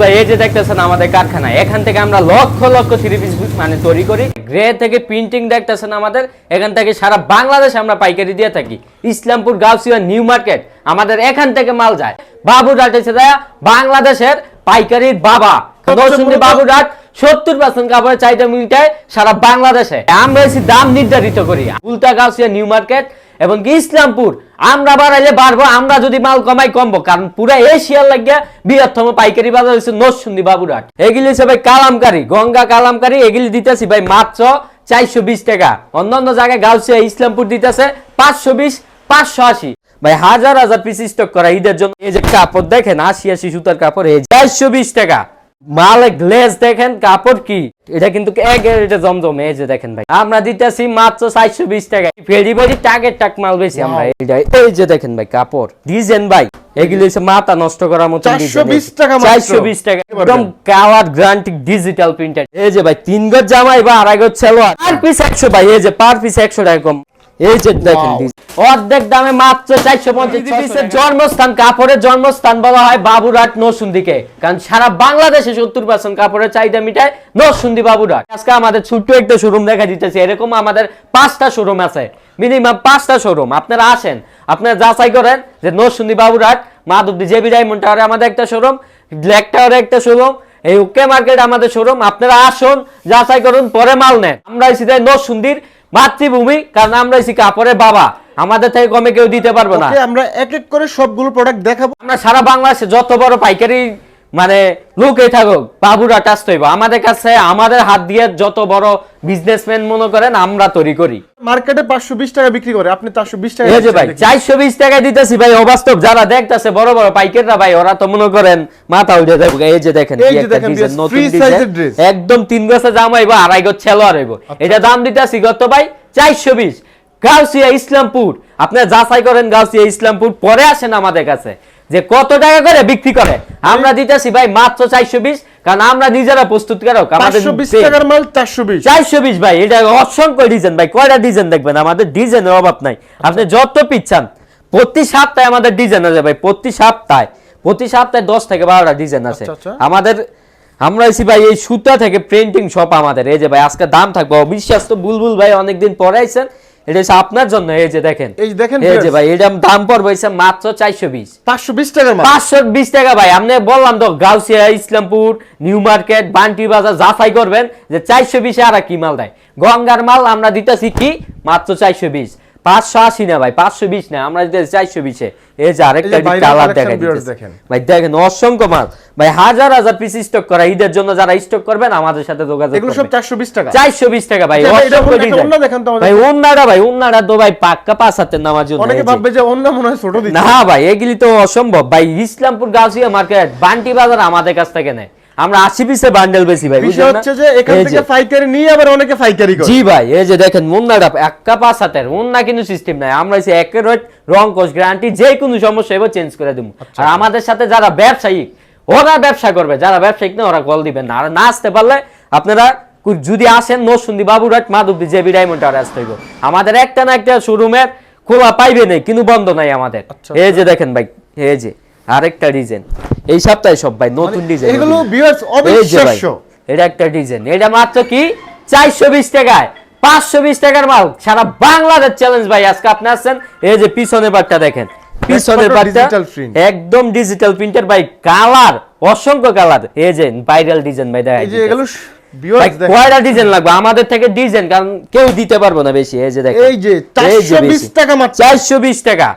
ভাই এই যে দেখতেছেন আমাদের কারখানা এখান থেকে আমরা লক্ষ লক্ষ থ্রি পিস মানে তৈরি করি। গ্রে থেকে প্রিন্টিং দেখতেছেন আমাদের এখান থেকে সারা বাংলাদেশে আমরা পাইকারি দিয়ে থাকি। ইসলামপুর গাউসিয়া নিউ মার্কেট আমাদের এখান থেকে মাল যায়। এসে দেয়া বাংলাদেশের পাইকারির বাবা। দর্শনী বাবুরহাট সত্তর পার্সেন্ট কাপড়ের চাহিদা মিটায় সারা বাংলাদেশে। আমরা এসে দাম নির্ধারিত করি। উল্টা গাউসিয়া নিউ মার্কেট এবং ইসলামপুর, আমরা বাড়াইলে বাড়বো, আমরা যদি মাল কমাই কমবো। কারণ পুরো এশিয়ার লাগিয়া বৃহত্তম পাইকারি বাজার হচ্ছে নরসুন্দি বাবুরহাট। এগুলি হচ্ছে ভাই কালামকারি, গঙ্গা কালামকারি, এগুলি দিতেছি ভাই মাত্র চারশো বিশ টাকা। অন্যান্য জায়গায় গাউসিয়া, ইসলামপুর দিতেছে পাঁচশো বিশ, পাঁচশো আশি। ভাই হাজার হাজার পিস স্টক করা ঈদের জন্য। এই যে কাপড় দেখেন, আশি আশি সুতার কাপড়, এই চারশো বিশ টাকা। মালে গ্লেজ দেখেন কাপড় কি? এটা কিন্তু এক এটা জমজম এই যে দেখেন ভাই। আমরা দিতেছি মাত্র চারশো বিশ টাকা। ফেরি ফেরি টাকের টাক মাল বেশি আমরা। এটা এই যে দেখেন ভাই কাপড়। ডিজাইন ভাই এগুলো হচ্ছে মাথা নষ্ট করার মতো 420 টাকা মাত্র। চারশো বিশ টাকা। একদম কালার গ্রান্টিক ডিজিটাল প্রিন্টেড এই যে ভাই তিন গজ জামাই বা আড়াই গজ সালোয়ার। পার পিস একশো ভাই এই যে পার পিস একশো টাকা কম। এই যে দেখেন Wow. design। অর্ধেক দামে মাত্র চারশো পঞ্চাশ পিসের জন্মস্থান কাপড়ের জন্মস্থান বলা হয় বাবুরাট নরসুন্দিকে। কারণ সারা বাংলাদেশে সত্তর পার্সেন্ট কাপড়ের চাহিদা মিটায় নরসুন্দি বাবুরাট আজকে আমাদের ছোট্ট একটা শোরুম দেখা দিতেছে এরকম আমাদের পাঁচটা শোরুম আছে। মিনিমাম পাঁচটা শোরুম আপনারা আসেন আপনারা যাচাই করেন যে নরসুন্দি বাবুরাট মাধবদী জেবি ডায়মন্ড টাওয়ারে আমাদের একটা শোরুম ব্ল্যাক টাওয়ারে একটা শোরুম এই ওকে মার্কেট আমাদের শোরুম আপনারা আসুন যাচাই করুন পরে মাল নেন। আমরা এসে নরসুন্দির মাতৃভূমি কারণ আমরা এসে কাপড়ের বাবা। আমাদের থেকে কমে কেউ দিতে পারব না। আমরা এক এক করে সবগুলো প্রোডাক্ট দেখাবো। আমরা সারা বাংলাদেশে যত বড় পাইকারি মানে লোকে থাকুক বাবুরা টাচ তৈব। আমাদের কাছে আমাদের হাত দিয়ে যত বড় বিজনেসম্যান মনে করেন আমরা তৈরি করি। মার্কেটে পাঁচশো বিশ টাকা বিক্রি করে আপনি চারশো বিশ টাকা এই যে ভাই। চারশো বিশ টাকা দিতেছি ভাই অবাস্তব। যারা দেখতেছে বড় বড় পাইকাররা ভাই ওরা তো মনে করেন মাথা উঠে যাবে এই যে দেখেন এই যে নতুন। একদম তিন গছে জামা হইব আড়াই গছ ছেলো আর হইব। আচ্ছা। এটা দাম দিতেছি কত ভাই? চারশো বিশ। গাউসিয়া ইসলামপুর। আপনারা যাচাই করেন গাউসিয়া ইসলামপুর পরে আসেন আমাদের কাছে। যে কত টাকা করে বিক্রি করে? আমরা দিতেছি ভাই মাত্র চারশো বিশ কারণ আমরা নিজেরা প্রস্তুত কারক আমাদের টাকার মাল চারশো বিশ। চারশো বিশ ভাই এটা অসংখ্য ডিজাইন ভাই কয়টা ডিজাইন দেখবেন? আমাদের ডিজাইনের অভাব নাই। আপনি যত পিচ্ছান প্রতি সপ্তাহে আমাদের ডিজাইন আছে ভাই প্রতি সপ্তাহে প্রতি সপ্তাহে দশ থেকে বারোটা ডিজাইন আছে। আচ্ছা, আচ্ছা। আমাদের আমরা এসি ভাই এই সুতা থেকে প্রিন্টিং শপ আমাদের। এই যে ভাই আজকে দাম থাকবে অবিশ্বাস তো বুলবুল ভাই অনেকদিন পরে আইছেন এটা হচ্ছে আপনার জন্য এই যে দেখেন। এই দেখেন এই যে ভাই এটা দাম পড়বে হচ্ছে মাত্র চারশো বিশ। পাঁচশো বিশ টাকার পাঁচশো বিশ টাকা ভাই আপনি বললাম তো গাউসিয়া ইসলামপুর নিউ মার্কেট বান্টি বাজার যাচাই করবেন যে চারশো বিশে আর কি মাল দেয়। গঙ্গার মাল আমরা দিতেছি কি? মাত্র চারশো বিশ। পাঁচশো আশি না ভাই পাঁচশো বিশ না আমরা দিতেছি চারশো বিশে এই যে আরেকটা কালার দেখেন। ভাই দেখেন অসংখ্য মাল। ভাই হাজার হাজার পিস স্টক করা ঈদের জন্য যারা স্টক করবেন আমাদের সাথে যোগাযোগ এগুলো সব করবেন। চারশো বিশ টাকা। চারশো বিশ টাকা ভাই আচ্ছা, অসংখ্য। তো ভাই অন্যটা ভাই অন্যটা তো ভাই পাক্কা পাঁচ হাতের নামার জন্য অনেকে। ভাববে যে অন্য মনে হয় ছোট দিচ্ছে। না ভাই এগুলি তো অসম্ভব। ভাই ইসলামপুর গাউসিয়া মার্কেট বান্টি বাজার আমাদের কাছ থেকে নেয়। আমরা আশি পিসে বান্ডেল বেশি ভাই হচ্ছে যে এখান থেকে পাইকারি নিয়ে আবার অনেকে পাইকারি করে। জি ভাই এই যে দেখেন মুন্নাটা একা পাঁচ হাতের মুন্না কিন্তু সিস্টেম নাই। আমরা এসে একের রং কোচ গ্যারান্টি যে কোনো সমস্যা এবার চেঞ্জ করে দেবো আচ্ছা, আর আমাদের সাথে যারা ব্যবসায়ী ওরা ব্যবসা করবে যারা ব্যবসায়িক না ওরা কল দিবেন না। আর না আসতে পারলে আপনারা যদি আসেন নসুন্দি বাবুরাট মাধবদী জেবি ডায়মন্ড আর আসতে হইব। আমাদের একটা না একটা শোরুমের খোলা পাইবে নেই কিন্তু বন্ধ নাই আমাদের। আচ্ছা, এই যে দেখেন ভাই এই যে। আরেকটা ডিজাইন এই সপ্তাহে সব ভাই নতুন ডিজাইন এগুলো এই অবিশ্বাস্য। এটা একটা ডিজাইন এটা মাত্র কি? চারশো বিশ টাকায়। পাঁচশো বিশ টাকার মাল। সারা বাংলাদেশ চ্যালেঞ্জ ভাই আজকে আপনি আসছেন এই যে পিছনের পাটটা দেখেন। পিছনের পাটটা digital print। একদম ডিজিটাল প্রিন্টার ভাই কালার অসংখ্য কালার এই যে ভাইরাল ডিজাইন ভাই দেখা এই যে এগুলো কয়টা ডিজাইন লাগবে? আমাদের থেকে ডিজাইন কারণ কেউ দিতে পারব না বেশি এই যে দেখেন। এই যে চারশো বিশ। টাকা মাত্র। চারশো বিশ টাকা।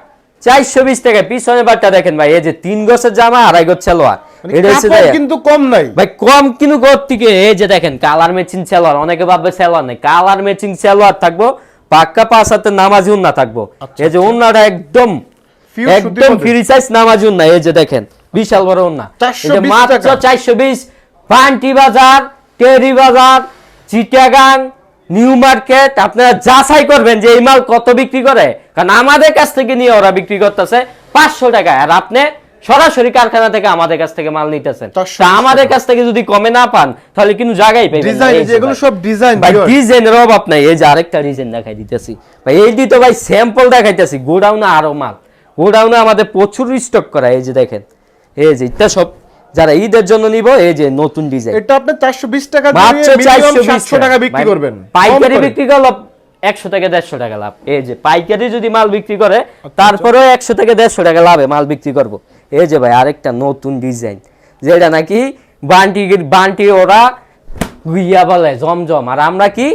চারশো বিশ টাকা পিছনের পাটটা দেখেন ভাই এই যে তিন গোছের জামা আড়াই গোছ সালোয়ার। মানে এটা হচ্ছে কাপড় দেখেন। কিন্তু কম নাই। ভাই কম কিন্তু গোর থেকে এই যে দেখেন কালার ম্যাচিং সেলোয়ার অনেকে ভাববে সেলোয়ার নেই। কালার ম্যাচিং সেলোয়ার থাকব পাক্কা পাঁচ হাতে নামাজি উন্না থাকব। আচ্ছা, এই যে উন্নাটা একদম একদম ফ্রি সাইজ নামাজি উন্না এই যে দেখেন বিশাল বড় উন্না। 420 মাত্র চারশো বিশ পান্টি বাজার টেরি বাজার চিটাগাং নিউ মার্কেট আপনারা যাচাই করবেন যে এই মাল কত বিক্রি করে। কারণ আমাদের কাছ থেকে নিয়ে ওরা বিক্রি করতেছে পাঁচশো টাকা আর আপনি সরাসরি কারখানা থেকে আমাদের কাছ থেকে মাল নিতেছেন। আমাদের কাছ থেকে যদি কমে না পান তাহলে কিন্তু জায়গায় পাইবেন ভাই। সব ডিজাইন ভাই ডিজাইনের অভাব নাই। এই যে আরেকটা ডিজাইন দেখাই দিতেছি। ভাই এই দিয়ে তো ভাই স্যাম্পল দেখাইতেছি। গোডাউনে আরও মাল। গোডাউনে আমাদের প্রচুর স্টক করা। এই যে দেখেন। এই যে এটা সব যারা ঈদের জন্য নিব এই যে নতুন ডিজাইন। এটা আপনি 420 টাকা দিয়ে মাত্র 420 টাকা। বিক্রি করবেন। পাইকারি বিক্রি করলে একশো থেকে দেড়শো টাকা লাভ। এই যে পাইকারি যদি মাল বিক্রি করে আচ্ছা, তারপরেও একশো থেকে দেড়শো টাকা লাভে মাল বিক্রি করব। এই যে ভাই আরেকটা নতুন ডিজাইন। যেটা নাকি বান্টি বান্টি ওরা গুইয়া বলে জমজম। আর আমরা কি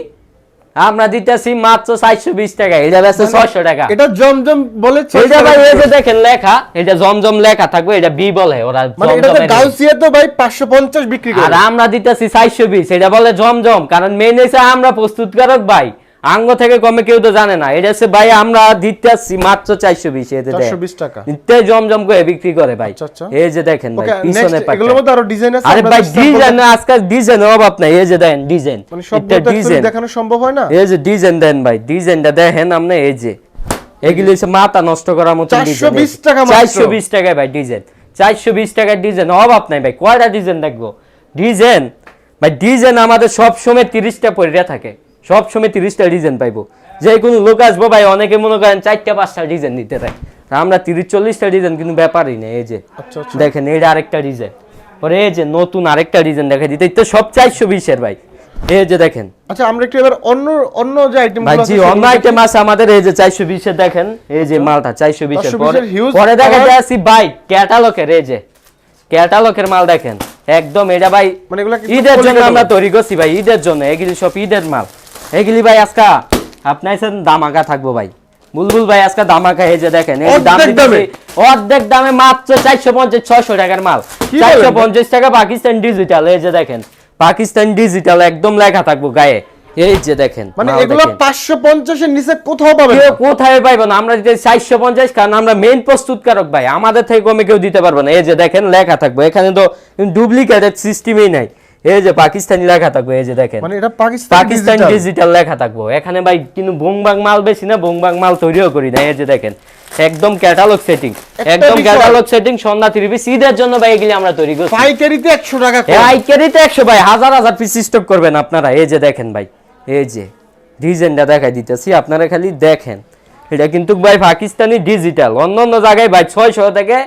আমরা দিতেছি মাত্র চারশো বিশ টাকা এটা বেচে ছয়শো টাকা। এটা জমজম বলে এটা 600 ভাই এই যে দেখেন লেখা এটা জমজম লেখা থাকবে এটা বি বলে ওরা মানে। গাউসিয়া তো ভাই 550 বিক্রি আর করে। আমরা দিতেছি চারশো বিশ এটা বলে জমজম কারণ মেন আমরা প্রস্তুতকারক ভাই। আঙ্গ থেকে কমে কেউ তো জানে না। এটা হচ্ছে ভাই আমরা দিতেছি মাত্র চারশো বিশ এতে টাকা। নিতে জমজম করে বিক্রি করে ভাই। আচ্ছা, আচ্ছা। এই যে দেখেন ভাই পিছনে আরও ডিজাইন আছে আরে ভাই ডিজাইন আজকাল ডিজাইনের অভাব নাই। এই যে দেন ডিজাইন মানে সবগুলো দেখানো সম্ভব হয় না? এই যে ডিজাইন দেন ভাই ডিজাইনটা দেখেন আপনি এই যে। এগুলি হচ্ছে মাথা নষ্ট করার মতো 420 টাকা চারশো বিশ টাকায় ভাই ডিজাইন চারশো বিশ টাকার ডিজাইন অভাব নাই ভাই। কয়টা ডিজাইন দেখব? ডিজাইন ভাই ডিজাইন আমাদের সব সময় তিরিশটা পরিয়া থাকে। সব সময় তিরিশটা ডিজাইন পাইবো। যে কোনো লোক আসব ভাই অনেকে মনে করেন চারটা পাঁচটা ডিজাইন নিতে আর আমরা তিরিশ চল্লিশটা ডিজাইন কিন্তু ব্যাপারই নেই এই যে। আচ্ছা আচ্ছা। দেখেন এটা আরেকটা ডিজাইন পরে এই যে নতুন আরেকটা ডিজাইন দেখা দিতে তো সব চারশো বিশের ভাই। এই যে দেখেন। আচ্ছা আমরা একটু এবার অন্য অন্য যে আইটেম ভাই জি অন্য আইটেম আছে আমাদের এই যে চারশো বিশের দেখেন এই যে মালটা চারশো বিশের। 420 পরে এর পরে দেখা ভাই ক্যাটালগের এই যে। ক্যাটালগের মাল দেখেন। একদম এটা ভাই মানে এগুলা ঈদের জন্য আমরা তৈরি করছি ভাই ঈদের জন্য এগুলি সব ঈদের মাল। এগুলি ভাই আজকা আপনি আছেন দামাকা থাকব ভাই। বুলবুল ভাই আজকে দামাকা এই যে দেখেন এই দাম অর্ধেক দামে? মাত্র চারশো পঞ্চাশ ছয়শো টাকার মাল। চারশো পঞ্চাশ টাকা পাকিস্তান ডিজিটাল এই যে দেখেন পাকিস্তান ডিজিটাল একদম লেখা থাকব গায়ে। এই যে দেখেন মানে এগুলো দেখেন। 550 এর নিচে কোথাও পাবেন না। কোথায় পাইবো না আমরা দিতে চারশো পঞ্চাশ কারণ আমরা মেইন প্রস্তুতকারক ভাই। আমাদের থেকে কমে কেউ দিতে পারব না। এই যে দেখেন লেখা থাকবে। এখানে তো ডুপ্লিকেটের সিস্টেমই নাই। এই যে পাকিস্তানি লেখা থাকবে এই যে দেখেন। মানে এটা পাকিস্তান পাকিস্তান ডিজিটাল লেখা থাকব। এখানে ভাই কিন্তু বোংবাং মাল বেশি না বোংবাং মাল তৈরিও করি না। এই যে দেখেন একদম ক্যাটালগ সেটিং একদম catalogue setting Sandhya three piece ঈদের জন্য ভাই এগুলি আমরা তৈরি করছি। পাইকারিতে 100 টাকা। আইকারিতে একশো ভাই হাজার হাজার পিস স্টক করবেন আপনারা। এই যে দেখেন ভাই এই যে ডিজাইনটা দেখাই দিতেছি আপনারা খালি দেখেন। এটা কিন্তু ভাই পাকিস্তানি ডিজিটাল অন্য অন্য জায়গায় ভাই ছয়শো থেকে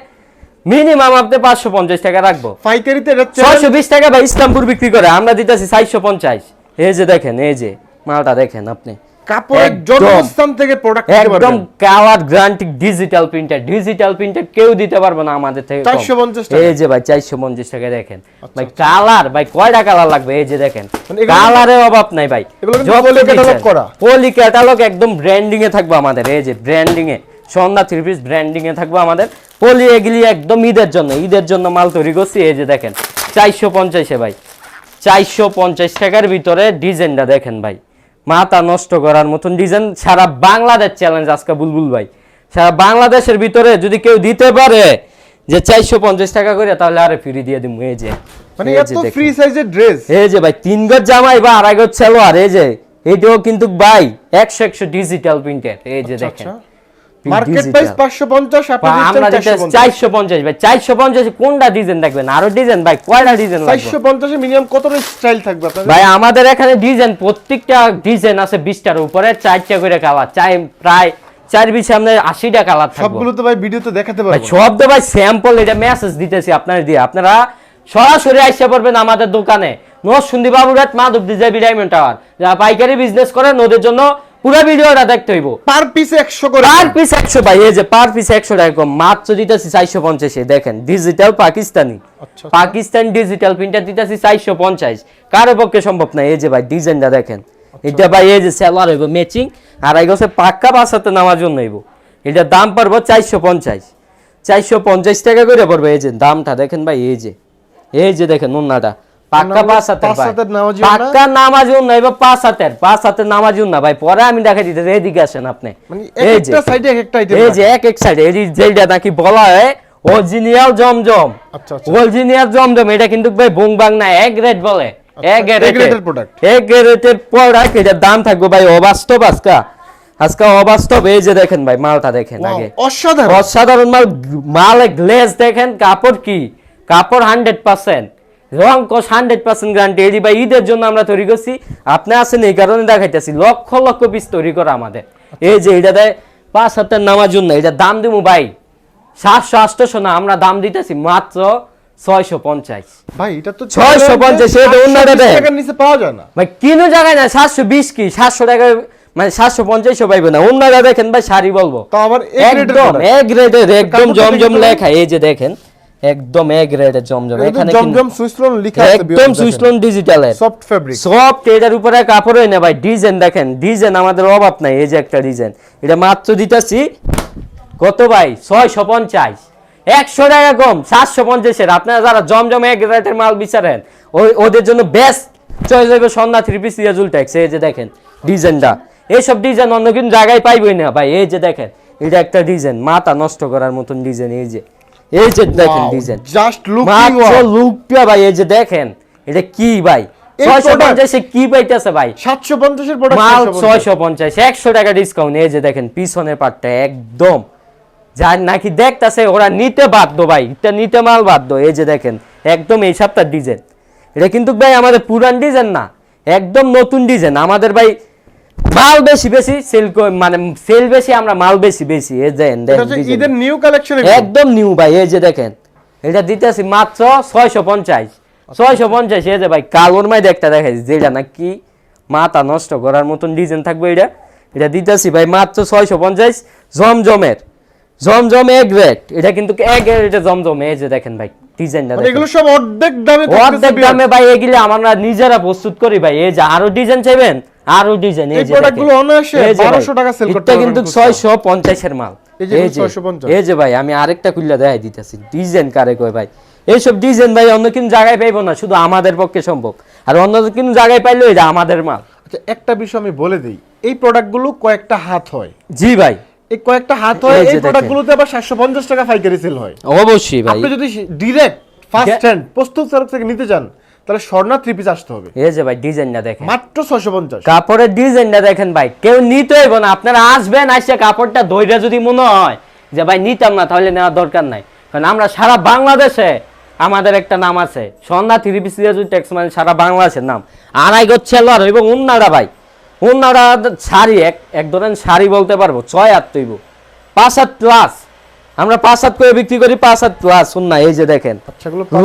মিনিমাম আপনি পাঁচশো পঞ্চাশ টাকা রাখব। পাইকারিতে ছয়শো বিশ টাকা ভাই ইসলামপুর বিক্রি করে আমরা দিতেছি চারশো পঞ্চাশ। এই যে দেখেন এই যে মালটা দেখেন আপনি। কাপড়ের জন্মস্থান থেকে প্রোডাক্ট একদম পারবেন। Colour digital printer digital printer কেউ দিতে পারবে না আমাদের থেকে। 450 টাকা। এই যে ভাই চারশো পঞ্চাশ টাকা দেখেন। ভাই কালার ভাই কয়টা কালার লাগবে? এই যে দেখেন মানে কালারের অভাব নাই ভাই। এগুলো কিন্তু poly catalog করা। পলি ক্যাটালগ একদম ব্র্যান্ডিং এ থাকবে আমাদের। এই যে ব্র্যান্ডিং এ। সন্ধ্যা থ্রি পিস ব্র্যান্ডিং এ থাকবে আমাদের। পলি এগুলি একদম ঈদের জন্য ঈদের জন্য মাল তৈরি করছি এই যে দেখেন চারশো পঞ্চাশে ভাই চারশো পঞ্চাশ টাকার ভিতরে ডিজাইনটা দেখেন ভাই। মাথা নষ্ট করার মতন ডিজাইন সারা বাংলাদেশ চ্যালেঞ্জ আজকে বুলবুল ভাই। সারা বাংলাদেশের ভিতরে যদি কেউ দিতে পারে যে চারশো পঞ্চাশ টাকা করে তাহলে আরে ফ্রি দিয়ে দিব এই যে। মানে এই যে এত ফ্রি সাইজের ড্রেস এই যে ভাই তিন গজ জামাই বা আড়াই গজ সালোয়ার এই যে। এটাও কিন্তু ভাই একশো একশো ডিজিটাল প্রিন্টের এই যে দেখেন। মার্কেট প্রাইস 550 আপনি দিচ্ছেন 450 ভাই চারশো পঞ্চাশ কোনটা ডিজাইন দেখবেন? আরও ডিজাইন ভাই কয়টা ডিজাইন লাগবে? 450 এ মিনিমাম কতটা স্টাইল থাকবে আপনাদের? ভাই আমাদের এখানে ডিজাইন প্রত্যেকটা ডিজাইন আছে বিশটার উপরে চারটা করে কালার চাই প্রায় চার বিশে আপনার আশিটা কালার থাকবে। সবগুলো তো ভাই ভিডিওতে দেখাতে পারব সব তো ভাই স্যাম্পল এটা মেসেজ দিতেছি আপনার দিয়ে। আপনারা সরাসরি আসতে পারবেন আমাদের দোকানে। নরসুন্দি বাবুরাট মাধব ডিজাইবি ডায়মন্ড টাওয়ার যারা পাইকারি বিজনেস করেন ওদের জন্য পুরো ভিডিওটা দেখতে হইব। পার পিস 100 করে পার পিস একশো ভাই এই যে পার পিস একশো টাকা কম। মাত্র দিতেছি চারশো পঞ্চাশে দেখেন ডিজিটাল পাকিস্তানি। আচ্ছা। পাকিস্তান ডিজিটাল প্রিন্টার দিতেছি চারশো পঞ্চাশ। কারও পক্ষে সম্ভব না এই যে ভাই ডিজাইনটা দেখেন। এটা ভাই এই যে সেলার হইব ম্যাচিং আর এই গছে পাক্কা বাসাতে নামার জন্য হইব। এটা দাম পড়ব চারশো পঞ্চাশ। চারশো পঞ্চাশ টাকা করে পড়বে এই যে দামটা দেখেন ভাই এই যে। এই যে দেখেন উন্নাটা পাক্কা পাঁচ হাতের পাঁচ নামাজি পাক্কা নামাজি উন্না এবার পাঁচ হাতের পাঁচ হাতের নামাজি উন্না ভাই পরে আমি দেখাই দিতে এদিকে আসেন আপনি। মানে এই যে একটা সাইডে এক একটা আইটেম এই যে এক এক সাইডে এই যেটা নাকি বলা হয় অরিজিনাল জমজম। আচ্ছা, আচ্ছা। জমজম এটা কিন্তু ভাই বুংবাং না এক রেট বলে। এক grade এক রেটের প্রোডাক্ট এটার দাম থাকবে ভাই অবাস্তব আজকা। আজকে অবাস্তব এই যে দেখেন ভাই মালটা দেখেন আগে। অসাধারণ। অসাধারণ মাল মালে গ্লেজ দেখেন কাপড় কি? কাপড় হান্ড্রেড পার্সেন্ট রং কস হান্ড্রেড পার্সেন্ট গ্যারান্টি এই ভাই ঈদের জন্য আমরা তৈরি করছি। আপনি আছেন এই কারণে দেখাইতেছি লক্ষ লক্ষ পিস তৈরি করা আমাদের। এই যে এটা দেয় পাঁচ হাতের নামার জন্য এটা দাম দিব ভাই সাতশো আটশো না আমরা দাম দিতেছি মাত্র ছয়শো পঞ্চাশ। ভাই এটা তো 650 এটা অন্যটা টাকার নিচে পাওয়া যায় না। ভাই কিনো জায়গায় না সাতশো বিশ কি সাতশো টাকা মানে সাতশো পঞ্চাশও পাইবে না। অন্যরা দেখেন ভাই শাড়ি বলব। তো আবার একদম এক রেটের একদম জমজম লেখা এই যে দেখেন। একদম এক রেটের জমজম। এখানে জমজম সুইসলন লেখা আছে একদম সুইসলন ডিজিটালের সফট ফেব্রিক সফট এটার উপরে কাপড় হয় না ভাই ডিজাইন দেখেন ডিজাইন আমাদের অভাব নাই এই যে একটা ডিজাইন। এটা মাত্র দিতেছি কত ভাই? ছয়শো পঞ্চাশ। একশো টাকা কম সাতশো পঞ্চাশের। আপনারা যারা জমজম এক রেটের মাল বিচারেন ওই ওদের জন্য বেস্ট চয়েস হবে Sandhya three piece Riazul Tex এই যে দেখেন ডিজাইনটা। এইসব ডিজাইন অন্য কিন্তু জায়গায় পাইবই না ভাই এই যে দেখেন এটা একটা ডিজাইন মাথা নষ্ট করার মতন ডিজাইন এই যে। এই যে দেখেন ডিজাইন জাস্ট লুকিং লুকটা ভাই এই যে দেখেন এটা কি ভাই? এই ছয়শো product- পঞ্চাশে কি পাইতেছে ভাই? 750 এর প্রোডাক্ট মাল ছয়শো পঞ্চাশ। একশো টাকা ডিসকাউন্ট এই যে দেখেন পিছনের পাটটা একদম। যার নাকি দেখতাছে ওরা নিতে বাধ্য ভাই এটা নিতে মাল বাধ্য। এই যে দেখেন একদম এই সপ্তাহ ডিজাইন এটা কিন্তু ভাই আমাদের পুরান ডিজাইন না একদম নতুন ডিজাইন আমাদের ভাই মাল বেশি বেশি সেল মানে সেল বেশি আমরা মাল বেশি বেশি এই হচ্ছে ঈদের নিউ কালেকশন একদম নিউ ভাই এই যে দেখেন এটা দিতেছি মাত্র ছয়শো পঞ্চাশ। ছয়শো পঞ্চাশ এই যে ভাই কালোর মাই একটা দেখাইছি যেটা নাকি মাথা নষ্ট করার মতন ডিজাইন থাকবে এটা। এটা দিতেছি ভাই মাত্র ছয়শো পঞ্চাশ জমজমের। জমজম এক রেট এটা কিন্তু এক এটা জমজম এই যে দেখেন ভাই ডিজাইনটা মানে এগুলো সব অর্ধেক দামে অর্ধেক দামে ভাই এগুলো আমরা নিজেরা প্রস্তুত করি ভাই এই যে আরও ডিজাইন চাইবেন? আরও ডিজাইন এই এই যে product দেখেন। গুলো অনায়াসে এই যে ভাই, 1200 টাকা sell করতে এটা কিন্তু খুচরা। ছয়শো পঞ্চাশের মাল। এই যে 650 এই যে ভাই আমি আরেকটা খুললে দেখাই দিতেছি। ডিজাইন কারে কয় ভাই? এইসব ডিজাইন ভাই অন্য কোন জায়গায় পাইবো না শুধু আমাদের পক্ষে সম্ভব। আর অন্য কোন জায়গায় পাইলে এটা আমাদের মাল। আচ্ছা একটা বিষয় আমি বলে দিই এই প্রোডাক্টগুলো কয়েকটা হাত হয়। জি ভাই। এই কয়েকটা হাত হয় এই। প্রোডাক্টগুলোতে আবার 750 টাকা পাইকারি সেল হয়। অবশ্যই ভাই। আপনি যদি ডিরেক্ট ফার্স্ট হ্যান্ড প্রস্তুত চালক থেকে নিতে চান তাহলে স্বর্ণা থ্রি পিস আসতে হবে। এই যে ভাই ডিজাইনটা দেখেন। মাত্র 650 কাপড়ের ডিজাইনটা দেখেন ভাই কেউ নিতে হইব না। আপনারা আসবেন আসে কাপড়টা ধৈর্য যদি মনে হয় যে ভাই নিতাম না তাহলে নেওয়ার দরকার নাই। কারণ আমরা সারা বাংলাদেশে আমাদের একটা নাম আছে। সন্ধ্যা থ্রি পিস যদি ট্যাক্স মানে সারা বাংলাদেশের নাম। আড়াই গো ছেলোয়ার এবং উন্নারা ভাই। উন্নারা শাড়ি এক এক ধরনের শাড়ি বলতে পারব ছয় হাত তৈব পাঁচ হাত প্লাস আমরা পাঁচ হাত করে বিক্রি করি পাঁচ হাত প্লাস উন্না এই যে দেখেন।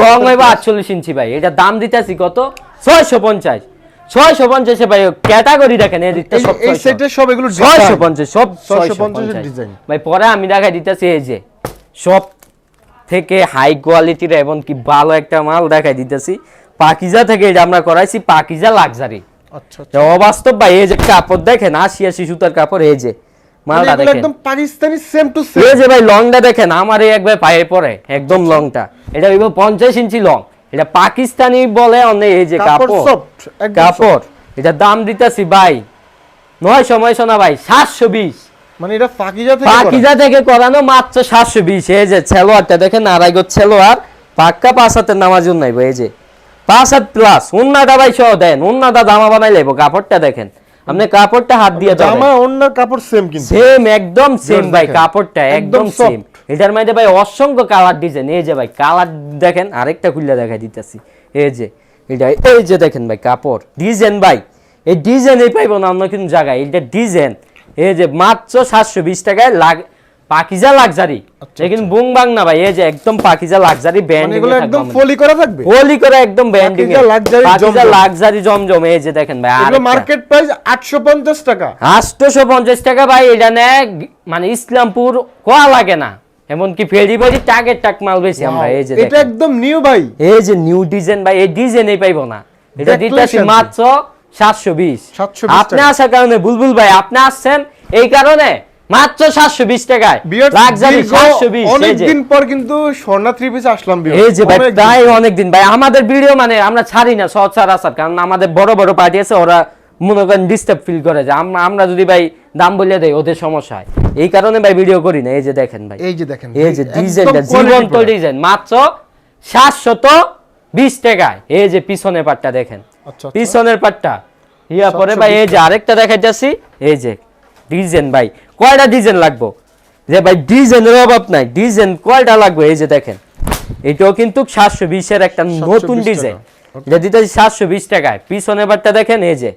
লং হইব আটচল্লিশ ইঞ্চি ভাই এটা দাম দিতেছি কত? ছয়শো পঞ্চাশ। ছয়শো পঞ্চাশে ভাই ক্যাটাগরি দেখেন এই দিকটা সব এই সেটের সব এগুলো ছয়শো পঞ্চাশ সব ছয়শো পঞ্চাশ। ভাই পরে আমি দেখাই দিতেছি এই যে সব থেকে হাই কোয়ালিটির এবং কি ভালো একটা মাল দেখাই দিতেছি। পাকিজা থেকে এটা আমরা করাইছি পাকিজা লাক্সারি আচ্ছা আচ্ছা। অবাস্তব ভাই এই যে কাপড় দেখেন আশি আশি সুতার কাপড় এই যে। মালটা দেখেন। একদম পাকিস্তানি সেম টু সেম এই যে ভাই লংটা দেখেন আমার এই একবার পায়ে পড়ে একদম লংটা এটা হইব পঞ্চাশ ইঞ্চি লং এটা পাকিস্তানি বলে অনেক এই যে কাপড় কাপড়। soft, একদম কাপড় এটা দাম দিতেছি ভাই। নয় সময় শোনা ভাই সাতশো বিশ। মানে এটা পাকিজা থেকে পাকিজা থেকে করানো মাত্র সাতশো বিশ। এই যে ছেলোয়ারটা দেখেন ছেলোয়ার পাক্কা নামাজ নাই এই যে। প্লাস উন্নাটা ভাই সহ দেন উন্নাটা জামা বানাই লাগবো কাপড়টা দেখেন। আপনি কাপড়টা হাত দিয়ে দাও জামা অন্যের কাপড় সেম কিন্তু। সেম একদম সেম ভাই কাপড়টা একদম একদম সেম এটার মধ্যে ভাই অসংখ্য কালার ডিজাইন এই যে ভাই কালার দেখেন আরেকটা খুললে দেখা দিতেছি। এই যে এটা এই যে দেখেন ভাই কাপড়। ডিজাইন ভাই এই ডিজাইন এই পাইবো না অন্য কিন্তু জায়গায়। এটা ডিজাইন এই যে মাত্র সাতশো বিশ টাকায় লাগ পাকিজা লাক্সারি লেকিন বুং বাং না ভাই এই যে একদম পাকিজা লাক্সারি মানে এগুলো একদম ফলি করা থাকবে? হোলি করে একদম branding Pakiza luxury Pakiza. Luxury Zamzam এই যে দেখেন ভাই এগুলো। মার্কেট প্রাইস 850 টাকা। আটশোশো পঞ্চাশ টাকা ভাই এটা নেয় মানে ইসলামপুর কোয়া লাগে না। এমনকি ফেরি ফেরি টাকের টাক মাল বেশি আমরা এই যে এটা একদম নিউ ভাই। এই যে নিউ ডিজাইন ভাই এই ডিজাইনই পাইবো না। এটা দিতেছি মাত্র সাতশো বিশ। 720 আপনি আসার কারণে বুলবুল ভাই আপনি আসছেন এই কারণে মাত্র সাতশো বিশ টাকায়। লাক্সারি দীর্ঘ সাতশো বিশ অনেকদিন পর কিন্তু স্বর্ণা থ্রি পিস আসলাম। এই যে ভাই অনেকদিন। ভাই আমাদের ভিডিও মানে আমরা ছাড়ি না আসার কারণ আমাদের বড় বড় পার্টি আছে ওরা মনে করেন ডিস্টার্ব ফিল করে যে আমরা যদি ভাই দাম বলে দেই ওদের সমস্যা হয়। এই কারণে ভাই ভিডিও করি না। এই যে দেখেন ভাই। এই যে দেখেন এই যে ডিজাইনটা জীবন্ত ডিজাইন মাত্র সাতশত বিশ টাকায়। এই যে পিছনের পাটটা দেখেন। আচ্ছা, আচ্ছা। পিছনের পাটটা ইয়া পরে ভাই এই যে আরেকটা দেখাইতেছি। এই যে ডিজাইন ভাই। কয়টা ডিজাইন লাগবো? যে ভাই ডিজাইনের অভাব নাই ডিজাইন কয়টা লাগবে? এই যে দেখেন এটাও কিন্তু সাতশো বিশের একটা নতুন 720 ডিজাইন। এটা সাতশো বিশ টাকায়। পিছনের পাটটা দেখেন এই যে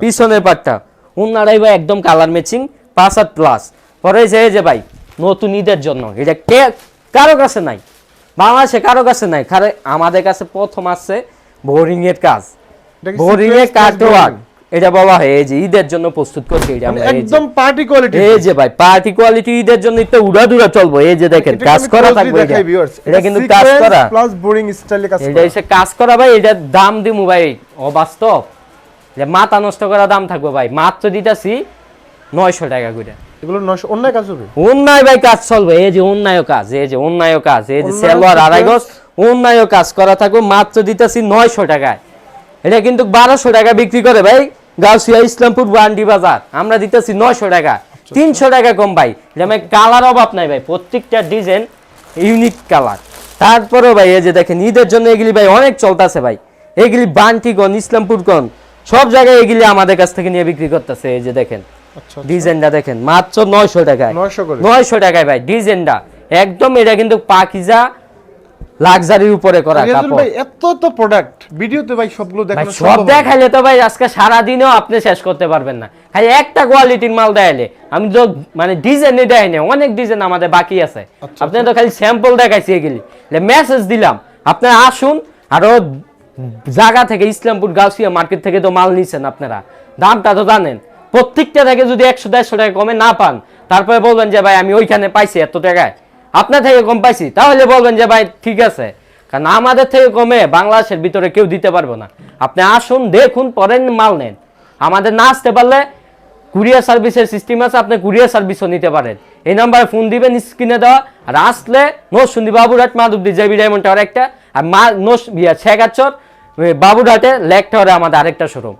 পিছনের পাটটা। উন্নারাই ভাই একদম কালার ম্যাচিং পাঁচ হাত প্লাস পরে যে এই যে ভাই নতুন ঈদের জন্য। এটা কে কারও কাছে নাই। বাংলাদেশে কারও কাছে নাই। কারণ আমাদের কাছে প্রথম আছে বোরিং এর কাজ। এটা কি এটা বলা হয় এই যে ঈদের জন্য প্রস্তুত করছি এটা আমরা একদম পার্টি কোয়ালিটি এই যে ভাই পার্টি কোয়ালিটি ঈদের জন্য একটু উড়াদুরা চলবো এই যে দেখেন কাজ করা থাকবে এটা। এটা কিন্তু কাজ করা। প্লাস বোরিং স্টাইলে কাজ করা। এটা এসে কাজ করা ভাই এটার দাম দিমু ভাই অবাস্তব। যে মাথা নষ্ট করা দাম থাকবে ভাই মাত্র দিতাছি নয়শো টাকা করে। এগুলো 900 অন্য কাজ হবে? অন্যায় ভাই কাজ চলবে এই যে অন্যায় কাজ এই যে অন্যায় কাজ এই যে অন্যায় সেলোয়ার আড়াই গজ। অন্যায় কাজ করা থাকবে মাত্র দিতেছি নয়শো টাকায়। এটা কিন্তু বারোশো টাকা বিক্রি করে ভাই। গাউসিয়া ইসলামপুর বান্ডি বাজার। আমরা দিতেছি নয়শো টাকা। তিনশো টাকা কম ভাই। যেমন কালার অভাব নাই ভাই। প্রত্যেকটা ডিজাইন ইউনিক কালার। তারপরেও ভাই এই যে দেখেন ঈদের জন্য এগুলি ভাই অনেক চলতেছে ভাই। এগুলি বান্টিগণ ইসলামপুরগণ সব জায়গায় এগুলি আমাদের কাছ থেকে নিয়ে বিক্রি করতেছে। এই যে দেখেন আচ্ছা ডিজাইনটা দেখেন মাত্র নয়শো টাকায়। 900 নয়শো টাকায় ভাই ডিজাইনটা। একদম এটা কিন্তু পাকিজা লাক্সারির উপরে করা কাপড়। ভাই এত তো প্রোডাক্ট ভিডিওতে ভাই সবগুলো দেখানো সব দেখাইলে তো ভাই আজকে সারা দিনেও আপনি শেষ করতে পারবেন না। খালি একটা কোয়ালিটির মাল দেখাইলে আমি তো মানে ডিজাইনে দেখাই না অনেক ডিজাইন আমাদের বাকি আছে। আচ্ছা, আপনি তো খালি স্যাম্পল দেখাইছি এগুলি। মেসেজ দিলাম। আপনারা আসুন আরও জায়গা থেকে ইসলামপুর গাউসিয়া মার্কেট থেকে তো মাল নিছেন আপনারা। দামটা তো জানেন। প্রত্যেকটা থেকে যদি একশো দেড়শো টাকা কমে না পান তারপরে বলবেন যে ভাই আমি ওইখানে পাইছি এত টাকায়। আপনার থেকে কম পাইছি, তাহলে বলবেন যে ভাই ঠিক আছে। কারণ আমাদের থেকে কমে বাংলাদেশের ভিতরে কেউ দিতে পারব না। আপনি আসুন, দেখুন পরে মাল নেন। আমাদের না আসতে পারলে কুরিয়ার সার্ভিসের সিস্টেম আছে, আপনি কুরিয়ার সার্ভিসও নিতে পারেন। এই নাম্বারে ফোন দিবেন স্ক্রিনে দেওয়া। আর আসলে Narsingdi Baburhat, Madhabdi, JB Diamond Tower একটা, আর মা নোস শেখাচর বাবুরহাটে লেক টাওয়ারে আমাদের আরেকটা শোরুম